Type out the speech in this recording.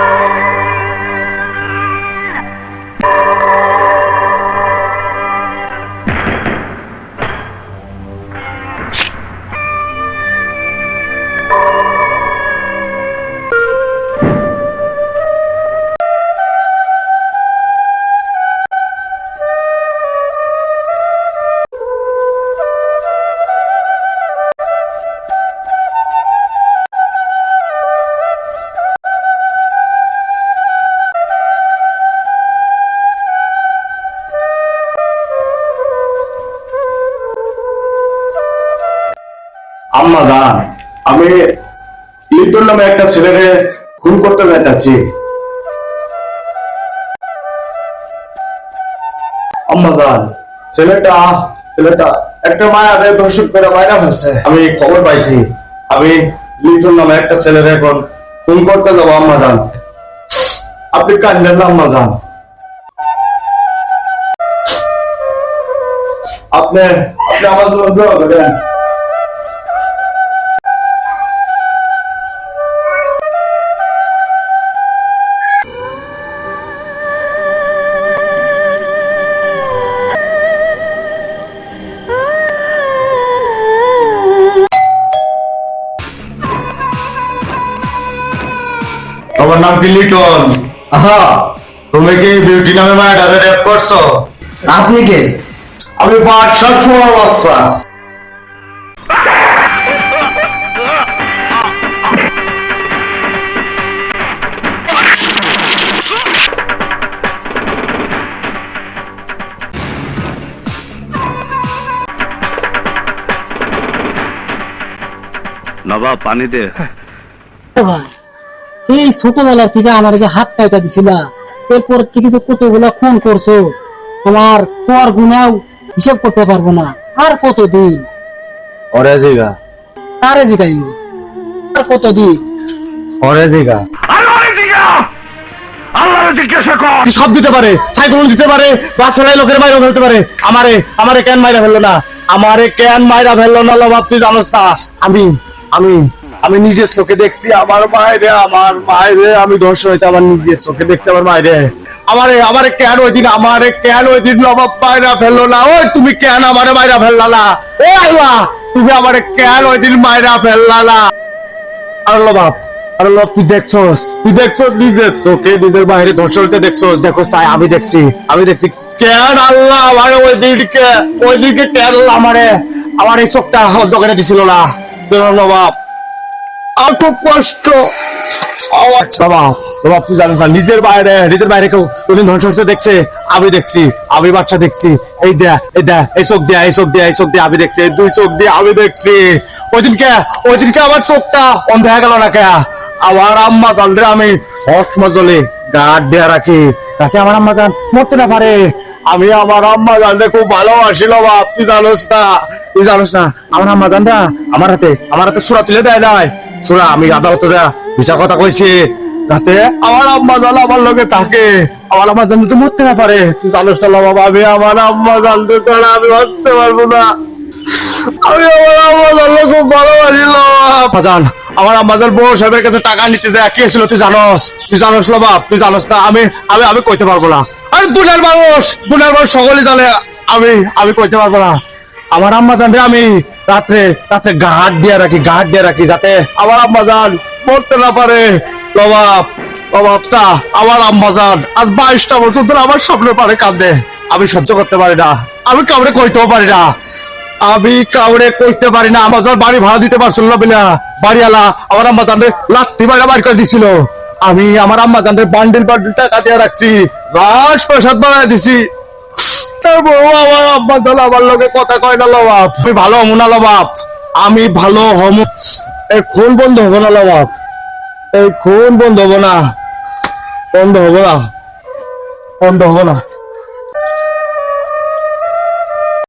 Thank. আম্মা জান আমি লিটন নামে একটা ছেলেকে খুন করতে যাইতাছি। আম্মা ছেলেটা ছেলেটা একটা মায়া রে ধর্ষণ করে ফেলছে। আমি খবর পাইছি। আমি লিটন নামে একটা ছেলেকে এখন খুন করতে যাব আম্মা আপনি কান্দেন না আম্মা জান আপনি আপনি আমার জন্য দোয়া করেন। তোমার নাম কি লিটন? আহা তুমি কি বিউটি নামে মায়ের রেপ করছ? আপনি কে? আমি বাদশাহ সোনার বাচ্চা নবাব পানি দে ভাই, এই ছোটবেলা থেকে আমার যে হাত পাইটা দিছিল এরপর থেকে যে কতগুলা খুন করছ তোমার পর গুনাও হিসাব করতে পারব না। আর কতদিন? ওরে দিগা তারে জিগাই আর কতদিন? ওরে কর। কি সব দিতে পারে? সাইকেল দিতে পারে? বাচ্চারাই লোকের মাইরা ফেলতে পারে? আমারে আমারে কেন মাইরা ফেলল না? আমারে কেন মাইরা ফেলল না লবাব তুই জানোস না? আমি আমি আমি নিজের চোখে দেখছি, আমার মায়েরে আমার মায়েরে, আমি ধর্ষ হইতে আমার নিজের চোখে দেখছি, আমার মায়েরে। আমারে আমারে কেন ওই দিন, আমারে কেন ওই দিন লবাব মাইরা ফেলল না? ওই তুমি কেন আমারে মাইরা ফেললা না? ও আল্লাহ, তুমি আমারে কেন ওই দিন মাইরা ফেললা না? আর লবাব আর লবাব তুই দেখছস তুই দেখছস নিজের চোখে, নিজের বাইরে ধর্ষণকে দেখছস। দেখছস তাই আমি দেখছি আমি দেখছি। কেন আল্লাহ আমার ওই দিনকে ওই দিনকে কেন আমারে, আমার এই চোখটা করে দিছিল না? তোর খুব কষ্ট। বাবা বাবা তুই জানিস না, নিজের বাইরে নিজের বাইরে কেউ কোনদিন ধ্বংস হতে দেখছে, আমি দেখছি, আমি বাচ্চা দেখছি। এই দেয়া এই দেয়া এই চোখ দেয়া, এই চোখ দেয়া, এই চোখ দিয়ে আমি দেখছি দুই চোখ দিয়ে আমি দেখছি। ওই দিনকে ওই দিনকে আমার চোখটা অন্ধ হয়ে গেল না কে আমার আম্মা জানলে আমি সসমা জলে গার্ড দেয়া রাখি। তাতে আমার আম্মা জান মরতে না পারে। আমি আমার আম্মা জানলে খুব ভালোবাসিল বাপ তুই জানোস না, তুই জানোস না। আমার আম্মা জানরা, আমার হাতে আমার হাতে সুরা তুলে দেয় নাই। সুরা আমি আদালতে যা বিচার কথা কইছি। যাতে আমার আম্মা জান আমার লগে থাকে। আমার আম্মা জানতে তো মরতে না পারে। তুই জানোস না বাবা, আমি আমার আম্মা জানতে ছাড়া আমি বাঁচতে পারব না। আমি আমার আম্মা জানলে খুব ভালোবাসি আমার বউ সাহেবের কাছে টাকা নিতে যায়। কে ছিল তুই জানোস? তুই জানোস না বাপ, তুই জানোস না। আমি আমি আমি কইতে পারব না। আরে দুনিয়ার মানুষ দুনিয়ার মানুষ সকলে জানে। আমি আমি কইতে পারব না। আমার আম্মা জান আমি। রাত্রে রাত্রে গাহাট দিয়ে রাখি গাহাট দিয়ে রাখি যাতে আমার আম্মা মরতে না পারে। লবাব লবাবটা আমার আম্মা আজ বাইশটা বছর ধরে আমার স্বপ্নের পারে কাঁদে। আমি সহ্য করতে পারি না। আমি কাউরে কইতেও পারি না। আমি কাউরে কইতে পারি না। আমার বাড়ি ভাড়া দিতে পারছিল না বিনা। বাড়িওয়ালা আমার আম্মা জানরে লাত্তি বাড়া বাড়ি করে দিছিল। আমি আমার আম্মা বান্ডিল বান্ডিল টাকা দিয়ে রাখছি। রাস প্রসাদ বাড়াই দিছি। আমার আমার লগে কথা কয় না লবাব। আমি ভালো হমু না লবাব। আমি ভালো হমু এই খুন বন্ধ হব না লবাব। এই খুন বন্ধ হব না। বন্ধ হব না। বন্ধ হব না।